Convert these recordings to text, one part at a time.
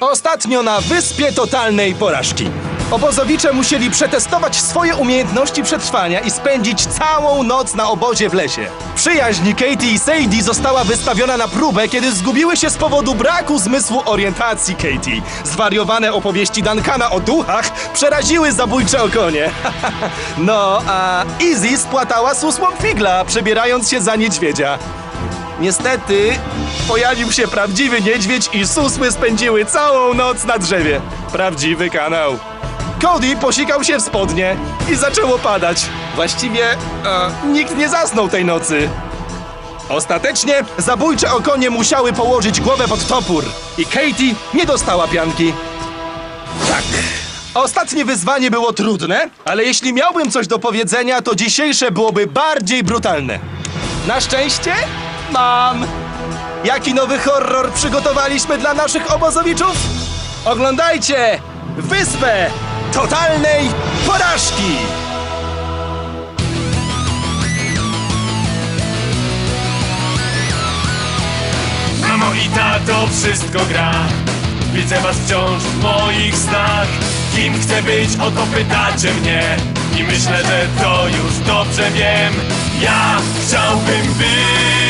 Ostatnio na wyspie totalnej porażki. Obozowicze musieli przetestować swoje umiejętności przetrwania i spędzić całą noc na obozie w lesie. Przyjaźń Katie i Sadie została wystawiona na próbę, kiedy zgubiły się z powodu braku zmysłu orientacji Katie. Zwariowane opowieści Duncana o duchach przeraziły zabójcze okonie. no, a Izzy spłatała susłom figla, przebierając się za niedźwiedzia. Niestety, pojawił się prawdziwy niedźwiedź i susły spędziły całą noc na drzewie. Prawdziwy kanał. Cody posikał się w spodnie i zaczęło padać. Właściwie e, nikt nie zasnął tej nocy. Ostatecznie zabójcze okonie musiały położyć głowę pod topór i Katie nie dostała pianki. Tak. Ostatnie wyzwanie było trudne, ale jeśli miałbym coś do powiedzenia, to dzisiejsze byłoby bardziej brutalne. Na szczęście mam. Jaki nowy horror przygotowaliśmy dla naszych obozowiczów? Oglądajcie Wyspę Totalnej Porażki! Mamo i tato, wszystko gra Widzę was wciąż w moich snach Kim chcę być, o to pytacie mnie I myślę, że to już dobrze wiem Ja chciałbym być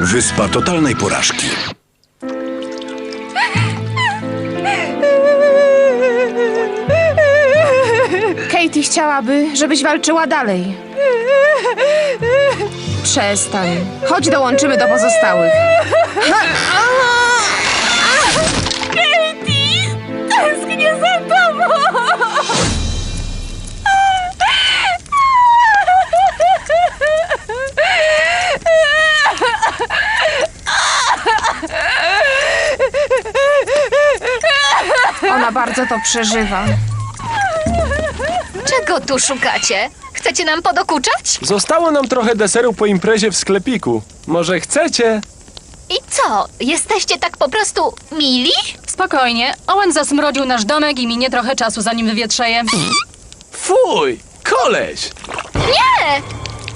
Wyspa totalnej porażki. Katie chciałaby, żebyś walczyła dalej. Przestań. Chodź dołączymy do pozostałych. Katie! Bardzo to przeżywa. Czego tu szukacie? Chcecie nam podokuczać? Zostało nam trochę deseru po imprezie w sklepiku. Może chcecie? I co? Jesteście tak po prostu mili? Spokojnie, Owen zasmrodził nasz domek i minie trochę czasu, zanim wywietrzeje. Fuj! Koleś! Nie!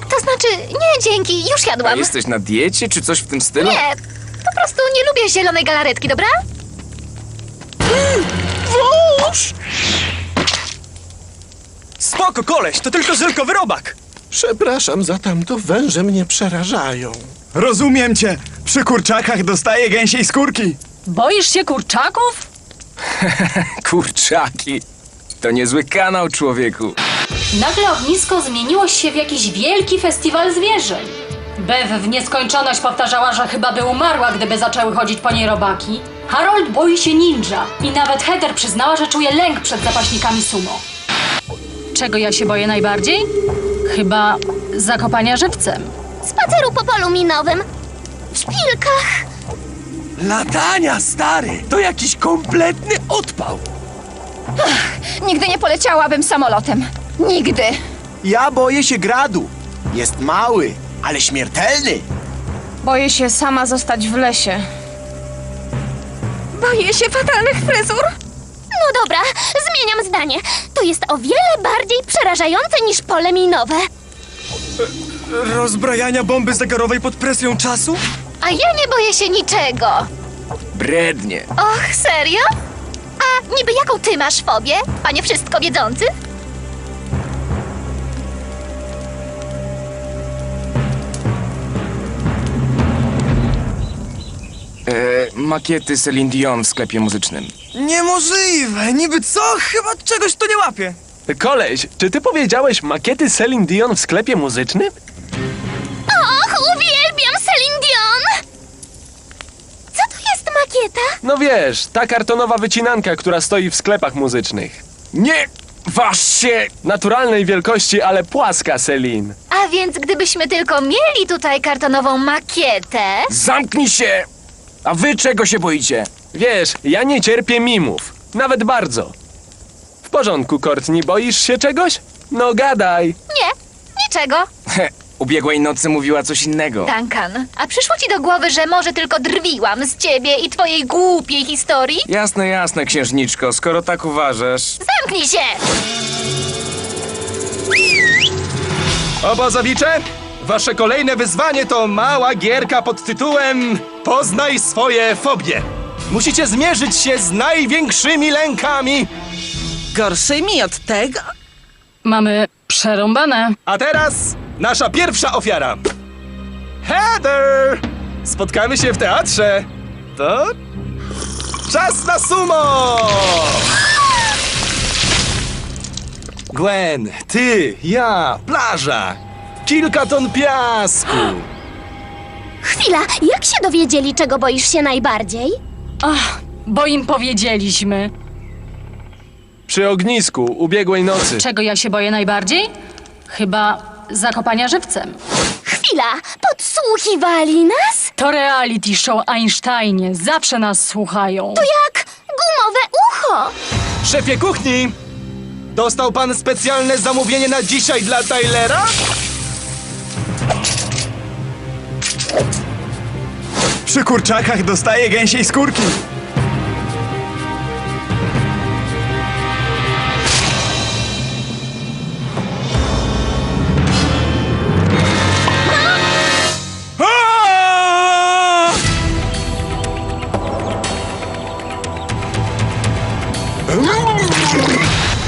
To znaczy, nie dzięki, już A jadłam. jesteś na diecie, czy coś w tym stylu? Nie, po prostu nie lubię zielonej galaretki, dobra? Spoko, koleś, to tylko żelkowy robak. Przepraszam za tamto, węże mnie przerażają. Rozumiem cię. Przy kurczakach dostaję gęsiej skórki. Boisz się kurczaków? Kurczaki. To niezły kanał, człowieku. Nagle ognisko zmieniło się w jakiś wielki festiwal zwierzeń. Bev w nieskończoność powtarzała, że chyba by umarła, gdyby zaczęły chodzić po niej robaki. Harold boi się ninja i nawet Heather przyznała, że czuje lęk przed zapaśnikami sumo. Czego ja się boję najbardziej? Chyba zakopania żywcem. Spaceru po polu minowym. W szpilkach. Latania, stary, to jakiś kompletny odpał. Nigdy nie poleciałabym samolotem. Nigdy. Ja boję się gradu. Jest mały, ale śmiertelny. Boję się sama zostać w lesie. Boję się fatalnych fryzur. No dobra, zmieniam zdanie. To jest o wiele bardziej przerażające niż pole minowe. Rozbrajania bomby zegarowej pod presją czasu? A ja nie boję się niczego. Brednie. Och, serio? A niby jaką ty masz fobię, panie wszystko wiedzący? Makiety Celine Dion w sklepie muzycznym. Niemożliwe! Niby co? Chyba czegoś tu nie łapię. Koleś, czy ty powiedziałeś makiety Celine Dion w sklepie muzycznym? Och, uwielbiam Celine Dion! Co to jest makieta? No wiesz, ta kartonowa wycinanka, która stoi w sklepach muzycznych. Nie! Waż się! Naturalnej wielkości, ale płaska, Selin. A więc gdybyśmy tylko mieli tutaj kartonową makietę... Zamknij się! A wy czego się boicie? Wiesz, ja nie cierpię mimów. Nawet bardzo. W porządku, Courtney, boisz się czegoś? No gadaj. Nie, niczego. He, ubiegłej nocy mówiła coś innego. Duncan, a przyszło ci do głowy, że może tylko drwiłam z ciebie i twojej głupiej historii? Jasne, jasne, księżniczko, skoro tak uważasz. Zamknij się! Obozowicze, wasze kolejne wyzwanie to mała gierka pod tytułem Poznaj swoje fobie. Musicie zmierzyć się z największymi lękami. Gorszymi od tego? Mamy przerąbane. A teraz nasza pierwsza ofiara. Heather! Spotkamy się w teatrze. To czas na sumo! Gwen, ty, ja, plaża. Kilka ton piasku. Chwila, jak się dowiedzieli, czego boisz się najbardziej? Ach, bo im powiedzieliśmy. Przy ognisku, ubiegłej nocy. Czego ja się boję najbardziej? Chyba zakopania żywcem. Chwila, podsłuchiwali nas? To reality show Einsteinie. Zawsze nas słuchają. To jak gumowe ucho. Szefie kuchni, dostał pan specjalne zamówienie na dzisiaj dla Tylera? Przy kurczakach dostaję gęsiej skórki. Aaaa!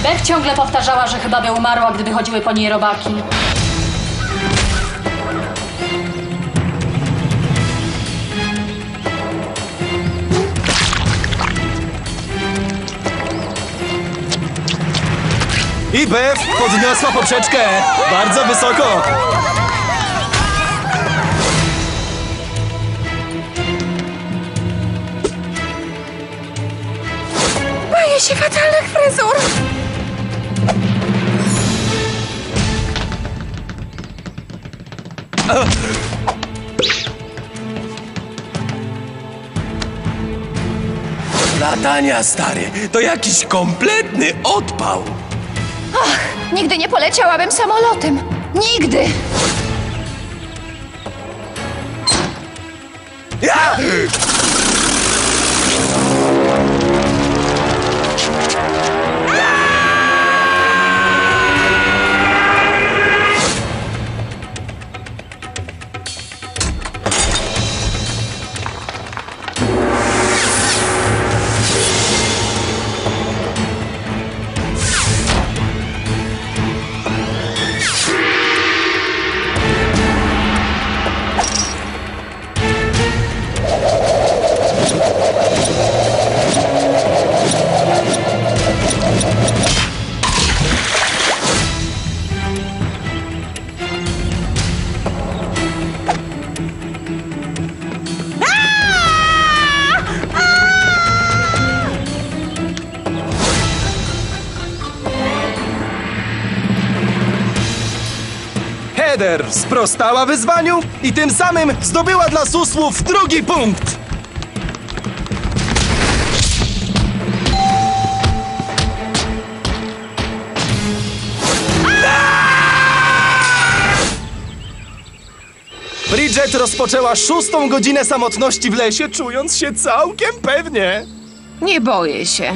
Beth ciągle powtarzała, że chyba by umarła, gdyby chodziły po niej robaki. I Bev podniosła poprzeczkę bardzo wysoko. Boję się fatalnych fryzur. Latania, stary, to jakiś kompletny odpał. Nigdy nie poleciałabym samolotem. Nigdy. Ja! Sprostała wyzwaniu i tym samym zdobyła dla susłów drugi punkt. Bridget rozpoczęła szóstą godzinę samotności w lesie, czując się całkiem pewnie. Nie boję się.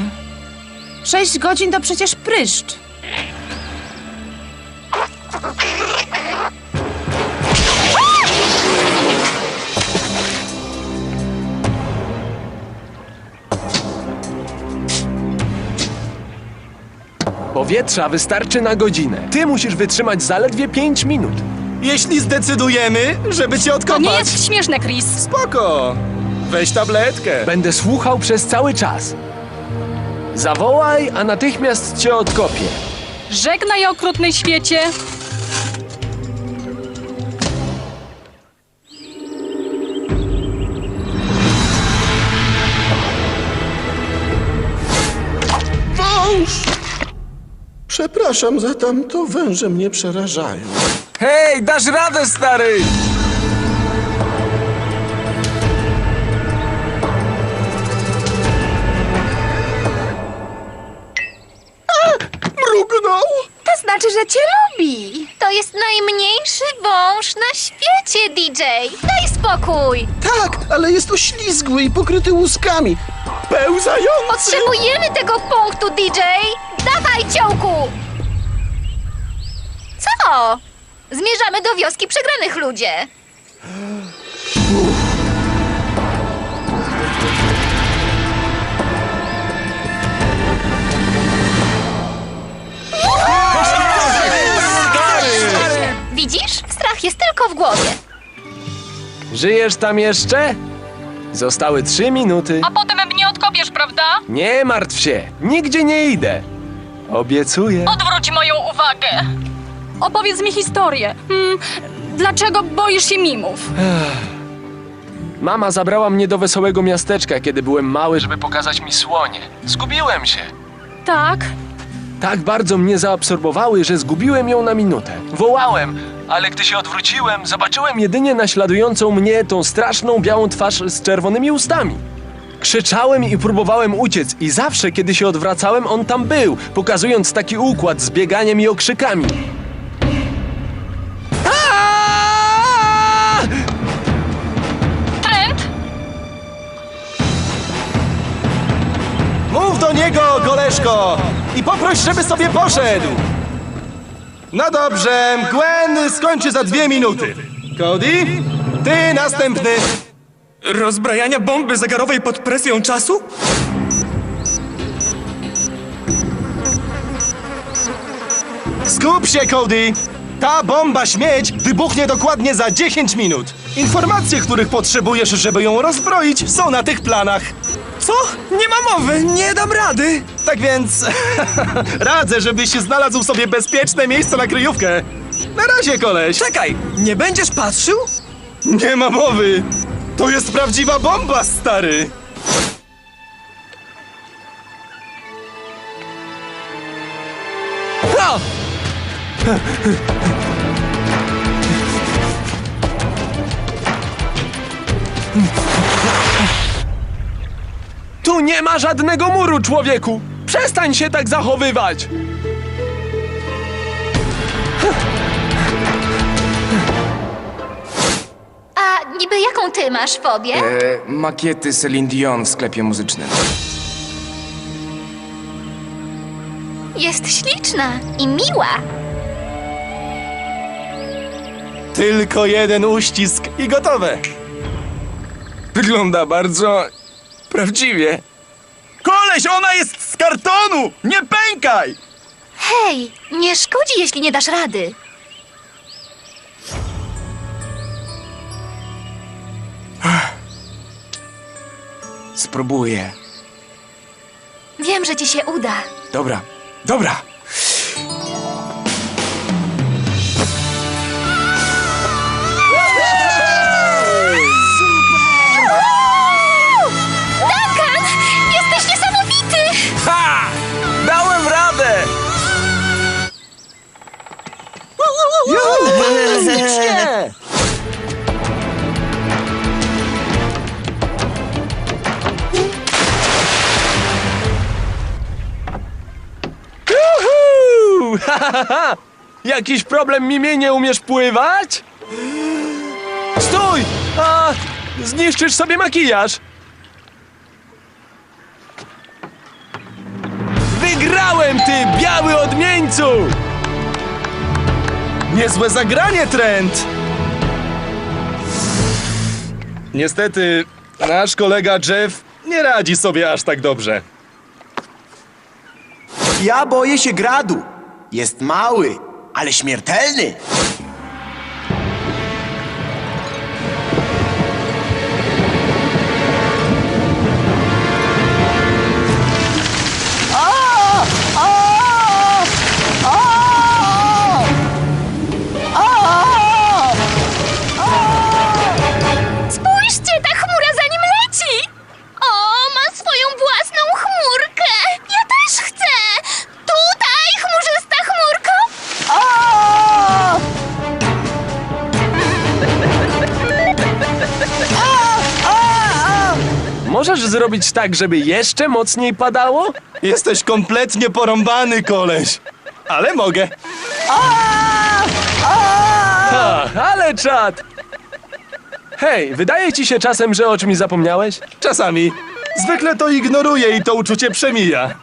Sześć godzin to przecież pryszcz. Powietrza wystarczy na godzinę. Ty musisz wytrzymać zaledwie 5 minut. Jeśli zdecydujemy, żeby cię To odkopać, nie jest śmieszne, Chris. spoko. Weź tabletkę. Będę słuchał przez cały czas. Zawołaj, a natychmiast cię odkopię. Żegnaj, okrutny świecie. Przepraszam za tamto, węże mnie przerażają. Hej, dasz radę, stary! Mrugnął! To znaczy, że cię lubi. To jest najmniejszy wąż na świecie, DJ. Daj spokój. Tak, ale jest oślizgły i pokryty łuskami. Pełzający! Potrzebujemy tego punktu, DJ. Dawaj, ciołku. Co? Zmierzamy do wioski przegranych ludzie. Widzisz? Strach jest tylko w głowie. Żyjesz tam jeszcze? Zostały trzy minuty. A potem odkopiesz, prawda? Nie martw się, nigdzie nie idę. Obiecuję. Odwróć moją uwagę. Opowiedz mi historię. Hmm, dlaczego boisz się mimów? Mama zabrała mnie do wesołego miasteczka, kiedy byłem mały, żeby pokazać mi słonie. Zgubiłem się. Tak. Tak bardzo mnie zaabsorbowały, że zgubiłem ją na minutę. Wołałem, ale gdy się odwróciłem, zobaczyłem jedynie naśladującą mnie tą straszną białą twarz z czerwonymi ustami. Krzyczałem i próbowałem uciec i zawsze, kiedy się odwracałem, on tam był, pokazując taki układ z bieganiem i okrzykami. Trent? Mów do niego, koleżko! I poproś, żeby sobie poszedł! No dobrze, Gwen skończy za dwie minuty. Cody, ty następny. Rozbrajania bomby zegarowej pod presją czasu? Skup się, Cody! Ta bomba śmieć wybuchnie dokładnie za 10 minut. Informacje, których potrzebujesz, żeby ją rozbroić, są na tych planach. Co? Nie ma mowy, nie dam rady! Tak więc radzę, żebyś znalazł sobie bezpieczne miejsce na kryjówkę. Na razie, koleś. Czekaj, nie będziesz patrzył? Nie ma mowy. To jest prawdziwa bomba, stary. Ha! Tu nie ma żadnego muru, człowieku! Przestań się tak zachowywać! Niby jaką ty masz fobię? E, makiety Celine Dion w sklepie muzycznym. Jest śliczna i miła. Tylko jeden uścisk i gotowe. Wygląda bardzo... prawdziwie. Koleś, ona jest z kartonu! Nie pękaj! Hej, nie szkodzi, jeśli nie dasz rady. Spróbuję. Wiem, że ci się uda. Dobra, dobra. Jakiś problem mimie nie umiesz pływać? Stój! A, zniszczysz sobie makijaż! Wygrałem, ty biały odmieńcu! Niezłe zagranie, Trent! Niestety, nasz kolega Jeff nie radzi sobie aż tak dobrze. Ja boję się gradu. Jest mały, ale śmiertelny. Możesz zrobić tak, żeby jeszcze mocniej padało? Jesteś kompletnie porąbany, koleś. Ale mogę. Ha, ale czad! Hej, wydaje ci się czasem, że o czymś zapomniałeś? Czasami. Zwykle to ignoruję i to uczucie przemija.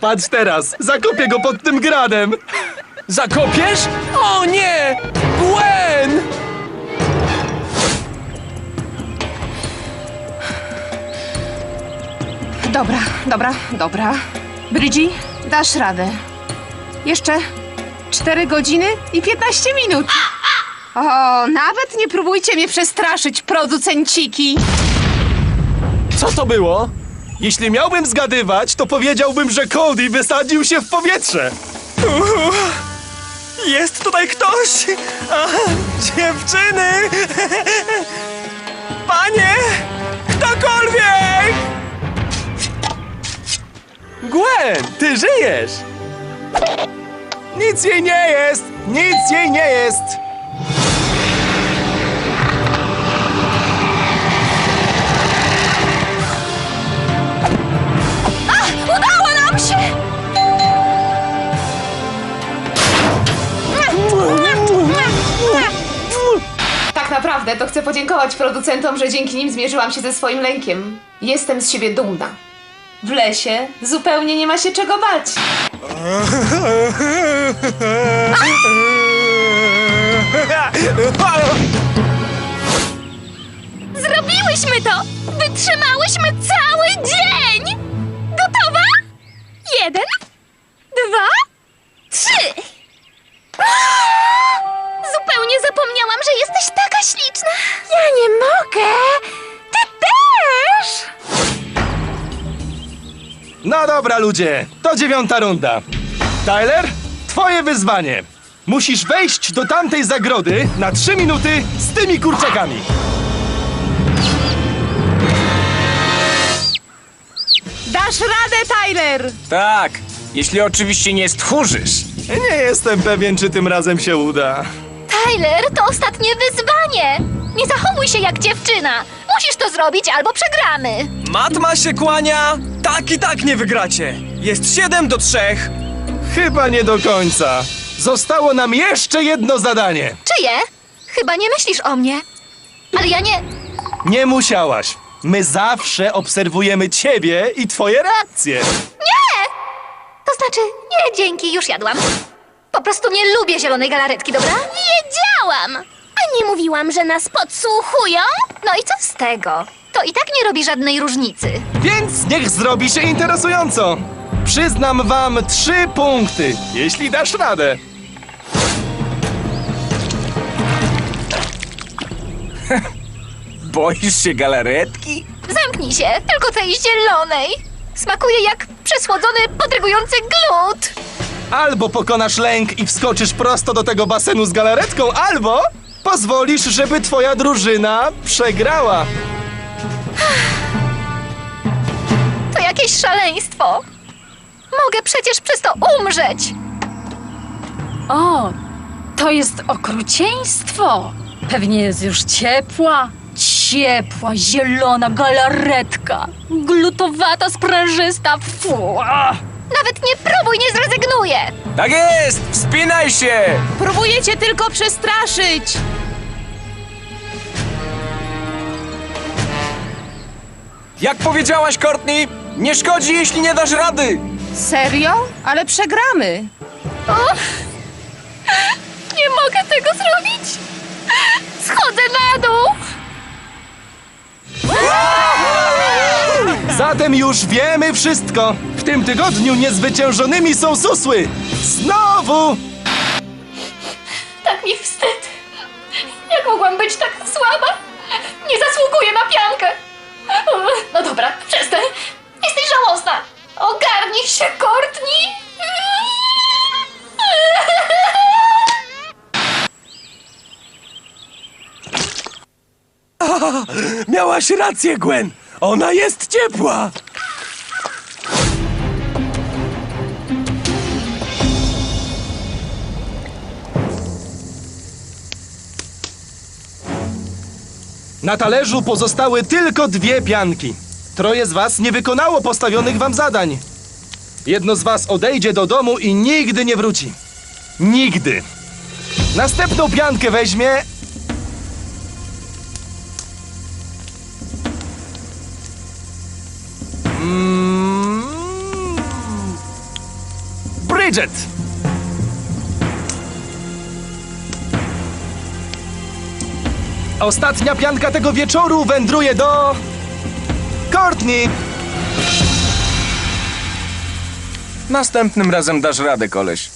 Patrz teraz, zakopię go pod tym gradem. Zakopiesz? O nie! Gwen! Dobra, dobra, dobra. Brydzi, dasz radę. Jeszcze 4 godziny i 15 minut. O, nawet nie próbujcie mnie przestraszyć, producenciki. Co to było? Jeśli miałbym zgadywać, to powiedziałbym, że Cody wysadził się w powietrze. Jest tutaj ktoś! A, dziewczyny! Panie! Gwen, ty żyjesz! Nic jej nie jest! Nic jej nie jest! Udało nam się! Tak naprawdę to chcę podziękować producentom, że dzięki nim zmierzyłam się ze swoim lękiem. Jestem z siebie dumna. W lesie zupełnie nie ma się czego bać. Zrobiłyśmy to! Wytrzymałyśmy cały dzień! Gotowa? Jeden, dwa, trzy! Zupełnie zapomniałam, że jesteś taka śliczna! Ja nie mogę! No dobra, ludzie, to dziewiąta runda. Tyler, twoje wyzwanie. Musisz wejść do tamtej zagrody na trzy minuty z tymi kurczakami. Dasz radę, Tyler! Tak, jeśli oczywiście nie stchórzysz. Nie jestem pewien, czy tym razem się uda. Tyler, to ostatnie wyzwanie! Nie zachowuj się jak dziewczyna! Musisz to zrobić albo przegramy! Matma się kłania! Tak i tak nie wygracie! Jest 7 do 3. Chyba nie do końca. Zostało nam jeszcze jedno zadanie. Czyje? Chyba nie myślisz o mnie. Ale ja nie... Nie musiałaś. My zawsze obserwujemy ciebie i twoje reakcje. Nie! To znaczy, nie, dzięki, już jadłam. Po prostu nie lubię zielonej galaretki, dobra? Wiedziałam! Nie mówiłam, że nas podsłuchują? No i co z tego? To i tak nie robi żadnej różnicy. Więc niech zrobi się interesująco. Przyznam wam trzy punkty, jeśli dasz radę. Boisz się galaretki? Zamknij się, tylko tej zielonej. Smakuje jak przesłodzony, podrygujący glut. Albo pokonasz lęk i wskoczysz prosto do tego basenu z galaretką, albo pozwolisz, żeby twoja drużyna przegrała. To jakieś szaleństwo. Mogę przecież przez to umrzeć. O, to jest okrucieństwo. Pewnie jest już ciepła. Ciepła, zielona galaretka. Glutowata, sprężysta. Fuła. Nawet nie próbuj, nie zrezygnuję. Tak jest! Wspinaj się! Próbuję cię tylko przestraszyć! Jak powiedziałaś, Courtney, nie szkodzi, jeśli nie dasz rady! Serio? Ale przegramy. Nie mogę tego zrobić. Schodzę na dół. Zatem już wiemy wszystko. W tym tygodniu niezwyciężonymi są susły. Znowu! Tak mi wstyd. Jak mogłam być tak słaba? Nie zasługuję na piankę. No dobra, przestań. Jesteś żałosna. Ogarnij się, Courtney. Miałaś rację, Gwen! Ona jest ciepła! Na talerzu pozostały tylko dwie pianki. Troje z was nie wykonało postawionych wam zadań. Jedno z was odejdzie do domu i nigdy nie wróci. Nigdy. Następną piankę weźmie. Mm, Bridget! Ostatnia pianka tego wieczoru wędruje do. Courtney! Następnym razem dasz radę, koleś.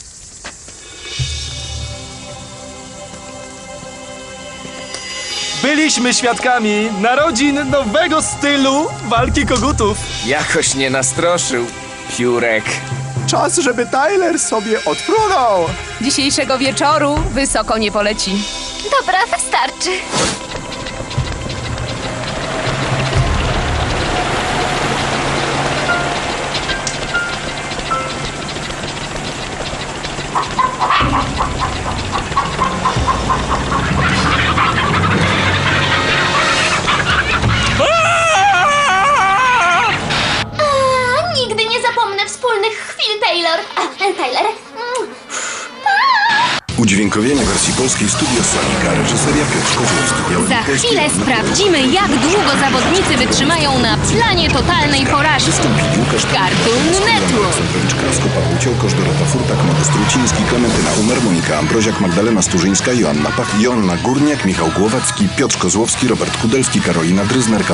Byliśmy świadkami narodzin nowego stylu walki kogutów. Jakoś nie nastroszył, piórek. Czas, żeby Tyler sobie odfrunął. Dzisiejszego wieczoru wysoko nie poleci. Dobra, wystarczy. Polskiej Studio Sonika, reżyseria Piotr Kozłowski. Za polskie chwilę sprawdzimy, jak długo zawodnicy wytrzymają na planie totalnej porażki. Cartoon Network. Sępowicz, Krasko, Paweł Ciołkosz, Dorota Furtak, Modest Ruciński, Klementyna Umer, Monika Ambroziak, Magdalena Sturzyńska, Joanna Pach, Joanna Górniak, Michał Głowacki, Piotr Kozłowski, Robert Kudelski, Karolina Dryzner,